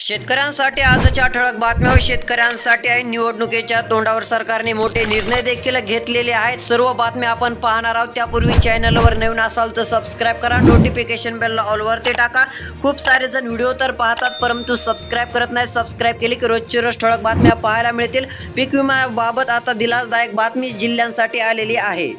शेतकऱ्यांसाठी आजच्या ठळक बातम्या व शेतकऱ्यांसाठी आहे. निवडणुकीच्या तोंडावर सरकारने मोठे निर्णय देखील घेतलेले आहेत. सर्व बातम्या आपण पाहणार आहोत. त्यापूर्वी चॅनलवर नवीन असाल तर सबस्क्राईब करा. नोटिफिकेशन बेलला ऑलवरती टाका. खूप सारे जण व्हिडिओ तर पाहतात परंतु सबस्क्राईब करत नाही. सबस्क्राईब केली की रोजची रोज ठळक बातम्या पाहायला मिळतील. पीक विम्याबाबत आता दिलासदायक बातमी जिल्ह्यांसाठी आलेली आहे.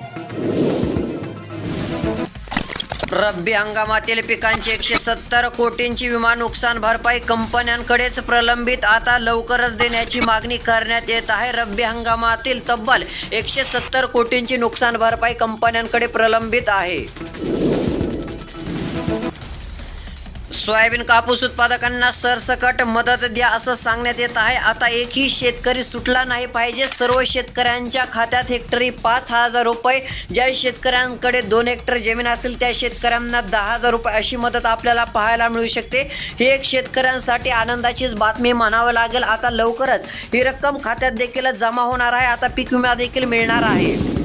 रब्बी हंगामातील पिकांची एकशे सत्तर कोटींची विमा नुकसान भरपाई कंपन्यांकडेच प्रलंबित. आता लवकरच देण्याची मागणी करण्यात येत आहे. रब्बी हंगामातील तब्बल एकशे सत्तर कोटींची नुकसान भरपाई कंपन्यांकडे प्रलंबित आहे. सोयाबीन कापूस उत्पादकांना सरसकट मदत द्या असं सांगण्यात येत आहे. आता एकही शेतकरी सुटला नाही पाहिजे. सर्व शेतकऱ्यांच्या खात्यात हेक्टरी पाच हजार रुपये. ज्या शेतकऱ्यांकडे दोन हेक्टर जमीन असेल त्या शेतकऱ्यांना दहा हजार रुपये अशी मदत आपल्याला पाहायला मिळू शकते. ही एक शेतकऱ्यांसाठी आनंदाचीच बातमी म्हणावं लागेल. आता लवकरच ही रक्कम खात्यात देखील जमा होणार आहे. आता पीक विमा देखील मिळणार आहे.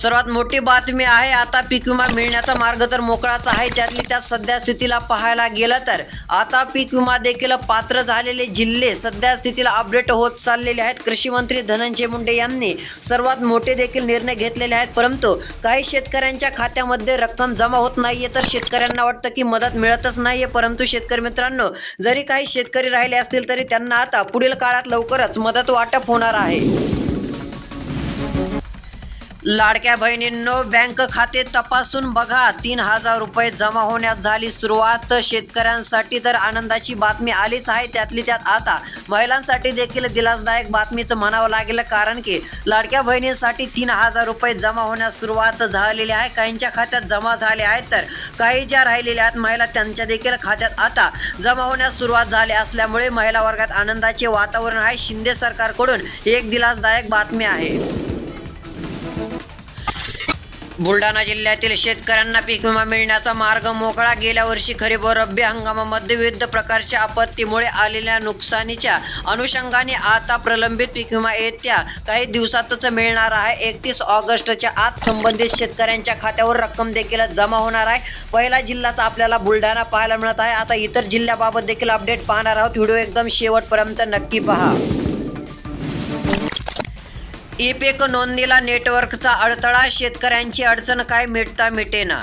सर्वात मोठी बातमी आहे आता पीक विमा मिळण्याचा मार्ग तर मोकळाच आहे त्यातली त्यात सध्या स्थितीला पाहायला गेलं तर. आता पीक विमा देखील पात्र झालेले जिल्हे सध्या स्थितीला अपडेट होत चाललेले आहेत. कृषी मंत्री धनंजय मुंडे यांनी सर्वात मोठे देखील निर्णय घेतलेले आहेत परंतु काही शेतकऱ्यांच्या खात्यामध्ये रक्कम जमा होत नाहीये तर शेतकऱ्यांना वाटतं की मदत मिळतच नाहीये. परंतु शेतकरी मित्रांनो जरी काही शेतकरी राहिले असतील तरी त्यांना आता पुढील काळात लवकरच मदत वाटप होणार आहे. लाडक्या बहिणींनो बँक खाते तपासून बघा. तीन हजार रुपये जमा होण्यात झाली सुरुवात. शेतकऱ्यांसाठी तर आनंदाची बातमी आलीच आहे त्यातली त्यात आता. महिलांसाठी देखील दिलासदायक बातमीचं म्हणावं लागेल कारण की लाडक्या बहिणींसाठी तीन हजार रुपये जमा होण्यास सुरुवात झालेली आहे. काहींच्या खात्यात जमा झाले आहेत तर काही ज्या राहिलेल्या आहेत महिला त्यांच्या देखील खात्यात आता जमा होण्यास सुरुवात झाली असल्यामुळे महिला वर्गात आनंदाचे वातावरण आहे. शिंदे सरकारकडून एक दिलासदायक बातमी आहे. बुलढाणा जिल्ह्यातील शेतकऱ्यांना पीक विमा मिळण्याचा मार्ग मोकळा. गेल्या वर्षी खरीप व रब्बी हंगामामध्ये विविध प्रकारच्या आपत्तीमुळे आलेल्या नुकसानीच्या अनुषंगाने आता प्रलंबित पीक विमा येत्या काही दिवसातच मिळणार आहे. एकतीस ऑगस्टच्या आत संबंधित शेतकऱ्यांच्या खात्यावर रक्कम देखील जमा होणार आहे. पहिला जिल्ह्याचा आपल्याला बुलढाणा पाहायला मिळत आहे. आता इतर जिल्ह्याबाबत देखील अपडेट पाहणार आहोत. व्हिडिओ एकदम शेवटपर्यंत नक्की पहा. ई पीक नोंदणीला नेटवर्कचा अडथळा शेतकऱ्यांची अडचण काय मिटता मिटेना.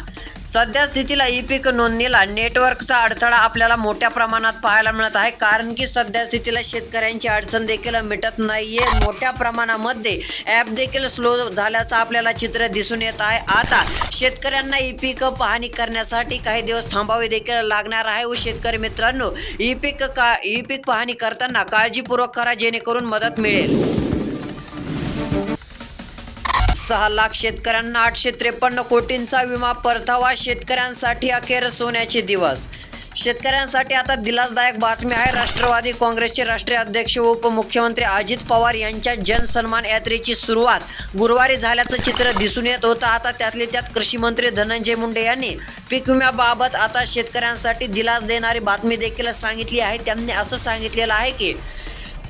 सध्या स्थितीला ई पीक नोंदणीला नेटवर्कचा अडथळा आपल्याला मोठ्या प्रमाणात पाहायला मिळत आहे कारण की सध्या स्थितीला शेतकऱ्यांची अडचण देखील मिटत नाहीये. मोठ्या प्रमाणामध्ये ॲप देखील स्लो झाल्याचं आपल्याला चित्र दिसून येत आहे. आता शेतकऱ्यांना ई पीक पाहणी करण्यासाठी काही दिवस थांबावे देखील लागणार आहे. व शेतकरी मित्रांनो ई पीक का ई पीक पाहणी करताना काळजीपूर्वक करा जेणेकरून मदत मिळेल. सहा लाख शेतकऱ्यांना आठशे त्रेपन्न कोटींचा विमा परतावा शेतकऱ्यांसाठी अखेर सोन्याचे दिवस. शेतकऱ्यांसाठी आता दिलासदायक बातमी आहे. राष्ट्रवादी काँग्रेसचे राष्ट्रीय अध्यक्ष व उपमुख्यमंत्री अजित पवार यांच्या जनसन्मान यात्रेची सुरुवात गुरुवारी झाल्याचं चित्र दिसून येत होतं. आता त्यातले त्यात कृषी मंत्री धनंजय मुंडे यांनी पीक विम्याबाबत आता शेतकऱ्यांसाठी दिलास देणारी बातमी देखील सांगितली आहे. त्यांनी असं सांगितलेलं आहे की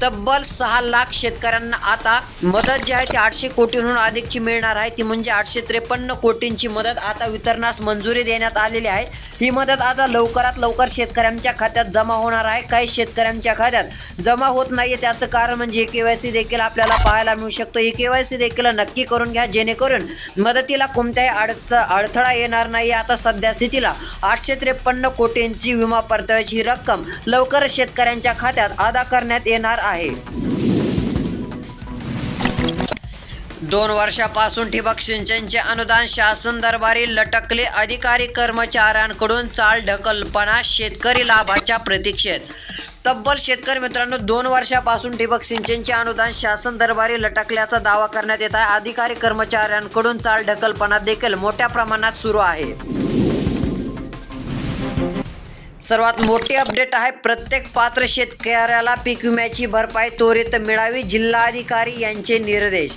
तब्बल सहा लाख शेतकऱ्यांना आता मदत जी आहे ती आठशे कोटींहून अधिकची मिळणार आहे. ती म्हणजे आठशे त्रेपन्न कोटींची मदत आता वितरणास मंजुरी देण्यात आलेली आहे. ही मदत आता लवकरात लवकर शेतकऱ्यांच्या खात्यात जमा होणार आहे. काही शेतकऱ्यांच्या खात्यात जमा होत नाही त्याचं कारण म्हणजे के वाय सी देखील आपल्याला पाहायला मिळू शकतो. ही के वाय सी देखील नक्की करून घ्या. जेणेकरून मदतीला कोणत्याही अडच अडथळा येणार नाही आता सध्या स्थितीला आठशे त्रेपन्न कोटींची विमा परताव्याची रक्कम लवकरच शेतकऱ्यांच्या खात्यात अदा करण्यात येणार आहे. दोन वर्षापासून ठिबक सिंचनचे अनुदान शासन दरबारी लटकले. अधिकारी कर्मचाऱ्यांकडून चाल ढकलपणा शेतकरी लाभाच्या प्रतीक्षेत. तब्बल शेतकरी मित्रांनो दोन वर्षापासून ठिबक सिंचनचे अनुदान शासन दरबारी लटकल्याचा दावा करण्यात येत आहे. अधिकारी कर्मचाऱ्यांकडून चाल ढकलपणा देखील मोठ्या प्रमाणात सुरू आहे. सर्वात मोठी अपडेट आहे प्रत्येक पात्र शेतकऱ्याला पीक विम्याची भरपाई त्वरित मिळावी जिल्हाधिकारी यांचे निर्देश.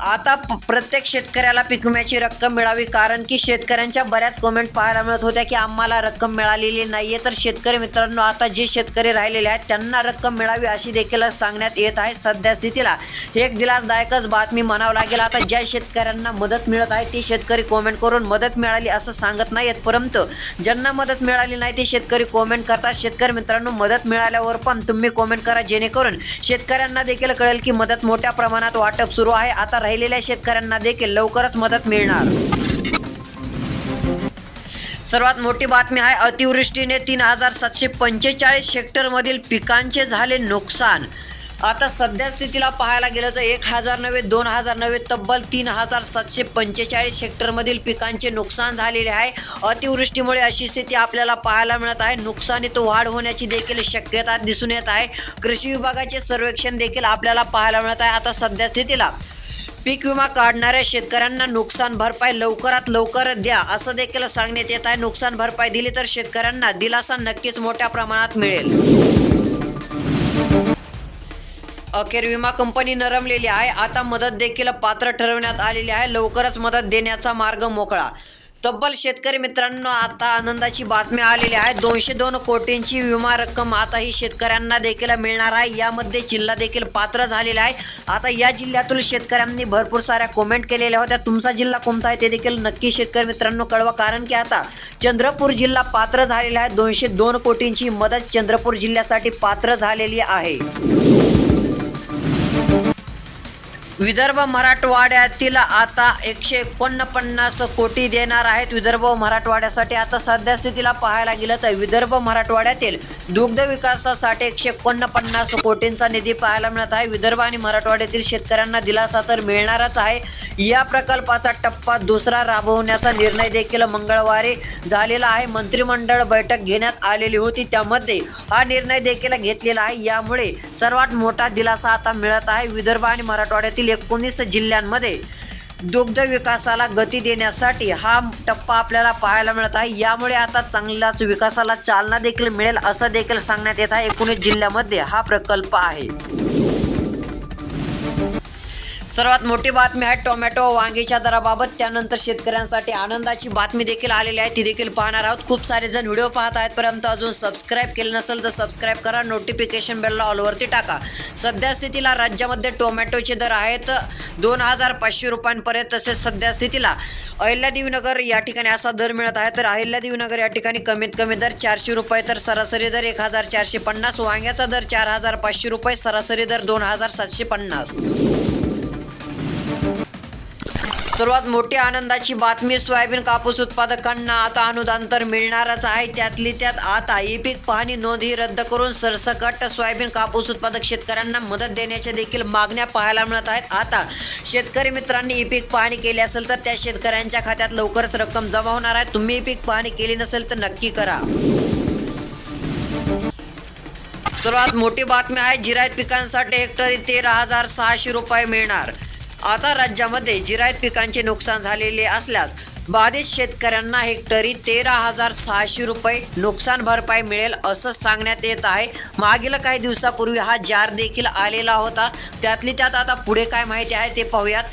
आता प्रत्येक शेतकऱ्याला पीक विम्याची रक्कम मिळावी कारण की शेतकऱ्यांच्या बऱ्याच कमेंट पाहायला मिळत होत्या की आम्हाला रक्कम मिळालेली नाहीये. तर शेतकरी मित्रांनो आता जे शेतकरी राहिलेले आहेत त्यांना रक्कम मिळावी अशी देखील सांगण्यात येत आहे सध्या स्थितीला. एक दिलासदायकच बातमी म्हणावं लागेल आता ज्या शेतकऱ्यांना मदत मिळत आहे ते शेतकरी कॉमेंट करून मदत मिळाली असं सांगत नाहीत परंतु ज्यांना मदत मिळाली नाही ते शेतकरी कॉमेंट करतात. शेतकरी मित्रांनो मदत मिळाल्यावर पण तुम्ही कॉमेंट करा जेणेकरून शेतकऱ्यांना देखील कळेल की मदत मोठ्या प्रमाणात वाटप सुरू आहे. आता राहिलेल्या शेतकऱ्यांना देखील लवकरच मदत मिळणार. सर्वात मोठी बातमी आहे अतिवृष्टीने तीन हजार सातशे पंचेचाळीस हेक्टरमधील पिकांचे झाले नुकसान. आता सध्या स्थितीला पाहायला गेलं तर एक हजार नव्हे दोन हजार नव्हे तब्बल तीन हजार सातशे पंचेचाळीस हेक्टरमधील पिकांचे नुकसान झालेले आहे. अतिवृष्टीमुळे अशी स्थिती आपल्याला पाहायला मिळत आहे. नुकसानीत वाढ होण्याची देखील शक्यता दिसून येत आहे. कृषी विभागाचे सर्वेक्षण देखील आपल्याला पाहायला मिळत आहे. आता सध्या स्थितीला पीक विमा काढणाऱ्या शेतकऱ्यांना नुकसान भरपाई लवकरात लवकर द्या असं देखील सांगण्यात येत आहे. नुकसान भरपाई दिली तर शेतकऱ्यांना दिलासा नक्कीच मोठ्या प्रमाणात मिळेल. अखेर विमा कंपनी नरमलेली आहे. आता मदत देखील पात्र ठरवण्यात आलेली आहे. लवकरच मदत देण्याचा मार्ग मोकळा. तब्बल शेतकरी मित्रांनो आता आनंदाची बातमी आलेली आहे. दोनशे दोन कोटींची विमा रक्कम आता ही शेतकऱ्यांना देखील मिळणार आहे. यामध्ये जिल्हा देखील पात्र झालेला आहे. आता या जिल्ह्यातील शेतकऱ्यांनी भरपूर साऱ्या कमेंट केलेल्या होत्या. तुमचा जिल्हा कोणता आहे ते देखील नक्की शेतकरी मित्रांनो कळवा. कारण की आता चंद्रपूर जिल्हा पात्र झालेला आहे. दोनशे दोन कोटींची मदत चंद्रपूर जिल्ह्यासाठी पात्र झालेली आहे. विदर्भ मराठवाड्यातील आता एकशे एकोणपन्नास कोटी देणार आहेत विदर्भ मराठवाड्यासाठी. आता सध्या स्थितीला पाहायला गेलं तर विदर्भ मराठवाड्यातील दुग्ध विकासासाठी एकशे एकोणपन्नास कोटींचा निधी पाहायला मिळत आहे. विदर्भ आणि मराठवाड्यातील शेतकऱ्यांना दिलासा तर मिळणारच आहे. या प्रकल्पाचा टप्पा दुसरा राबवण्याचा निर्णय देखील मंगळवारी झालेला आहे. मंत्रिमंडळ बैठक घेण्यात आलेली होती. त्यामध्ये हा निर्णय देखील घेतलेला आहे. यामुळे सर्वात मोठा दिलासा आता मिळत आहे. विदर्भ आणि मराठवाड्यातील एकोणीस जिल्ह्यांमध्ये दुग्ध विकासाला गती देण्यासाठी हा टप्पा आपल्याला पाहायला मिळत आहे. यामुळे आता चांगल्याच विकासाला चालना देखील मिळेल असं देखील सांगण्यात येत आहे. एकोणीस जिल्ह्यामध्ये हा प्रकल्प आहे. सर्वात मोठी बातमी आहे टोमॅटो वांगीच्या दराबाबत. त्यानंतर शेतकऱ्यांसाठी आनंदाची बातमी देखील आलेली आहे. ती देखील पाहणार आहोत. खूप सारे जण व्हिडिओ पाहत आहेत. परंतु अजून सबस्क्राईब केले नसेल तर सबस्क्राईब करा. नोटिफिकेशन बेलला ऑलवरती टाका. सध्या स्थितीला राज्यामध्ये टोमॅटोचे दर आहेत दोन हजार पाचशे रुपयांपर्यंत. तसेच सध्या स्थितीला अहिल्यादेवीनगर या ठिकाणी असा दर मिळत आहे. तर अहिल्यादेवीनगर या ठिकाणी कमीत कमी दर चारशे रुपये तर सरासरी दर एक हजार चारशे पन्नास वांग्याचा दर चार हजार पाचशे रुपये सरासरी दर दोन हजार सातशे पन्नास. सर्वात मोठी आनंदाची बातमी सोयाबीन कापूस उत्पादकांना आता अनुदान तर मिळणारच आहे. त्यातली त्यात आता ई पीक पाहणी नोंद ही रद्द करून सरसकट सोयाबीन कापूस उत्पादक शेतकऱ्यांना मदत देण्याच्या देखील मागण्या पाहायला मिळत आहेत. आता शेतकरी मित्रांनी ई पीक पाहणी केली असेल तर त्या शेतकऱ्यांच्या खात्यात लवकरच रक्कम जमा होणार आहे. तुम्ही ई पीक पाहणी केली नसेल तर नक्की करा. सर्वात मोठी बातमी आहे जिरायत पिकांसाठी हेक्टरी तेरा हजार सहाशे रुपये मिळणार. आता राज्यामध्ये जिरायत पिकांचे नुकसान झालेले असल्यास बाधित शेतकऱ्यांना हेक्टरी तेरा हजार सहाशे रुपये नुकसान भरपाई मिळेल असं सांगण्यात येत आहे. मागील काही दिवसापूर्वी हा जार देखील आलेला होता. त्यातली त्यात आता पुढे काय माहिती आहे ते पाहूयात.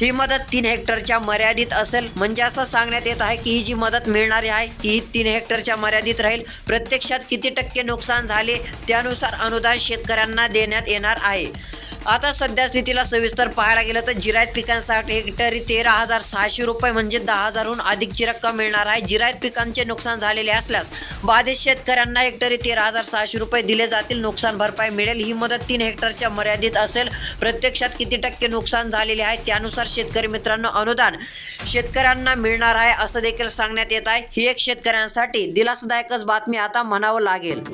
ही मदत तीन हेक्टरच्या मर्यादित असेल. म्हणजे असं सांगण्यात येत आहे की ही जी मदत मिळणारी आहे ही तीन हेक्टरच्या मर्यादित राहील. प्रत्यक्षात किती टक्के नुकसान झाले त्यानुसार अनुदान शेतकऱ्यांना देण्यात येणार आहे. आता सध्या स्थितीला सविस्तर पाहायला गेलं तर जिरायत पिकांसाठी हेक्टरी तेरा हजार सहाशे रुपये म्हणजे दहा हजारहून अधिकची रक्कम मिळणार आहे. जिरायत पिकांचे नुकसान झालेले असल्यास बाधित शेतकऱ्यांना हेक्टरी तेरा हजार सहाशे रुपये दिले जातील. नुकसान भरपाई मिळेल. ही मदत तीन हेक्टरच्या मर्यादित असेल. प्रत्यक्षात किती टक्के नुकसान झालेले आहे त्यानुसार शेतकरी मित्रांनो अनुदान शेतकऱ्यांना मिळणार आहे असं देखील सांगण्यात येत आहे. ही एक शेतकऱ्यांसाठी दिलासादायकच बातमी आता म्हणावं लागेल.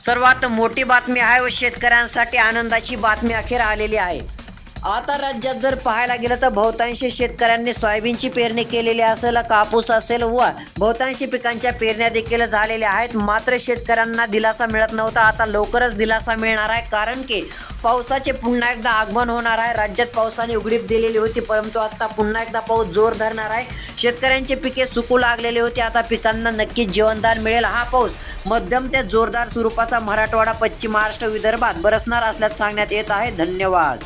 सर्वात मोठी बातमी आहे व शेतकऱ्यांसाठी आनंदाची बातमी अखेर आलेली आहे. आता राज्यात जर पाहायला गेलं तर बहुतांशी शेतकऱ्यांनी सोयाबीनची पेरणी केलेली असेल कापूस असेल व बहुतांशी पिकांच्या पेरण्या देखील झालेल्या आहेत. मात्र शेतकऱ्यांना दिलासा मिळत नव्हता. आता लवकरच दिलासा मिळणार आहे. कारण की पावसाचे पुन्हा एकदा आगमन होणार आहे. राज्यात पावसाने उघडीप दिलेली होती परंतु आता पुन्हा एकदा पाऊस जोर धरणार आहे. शेतकऱ्यांची पिके सुकू लागलेली होती. आता पिकांना नक्की जीवनदान मिळेल हा पाऊस. मध्यम ते जोरदार स्वरूपाचा मराठवाडा पश्चिम महाराष्ट्र विदर्भात बरसणार असल्याचं सांगण्यात येत आहे. धन्यवाद.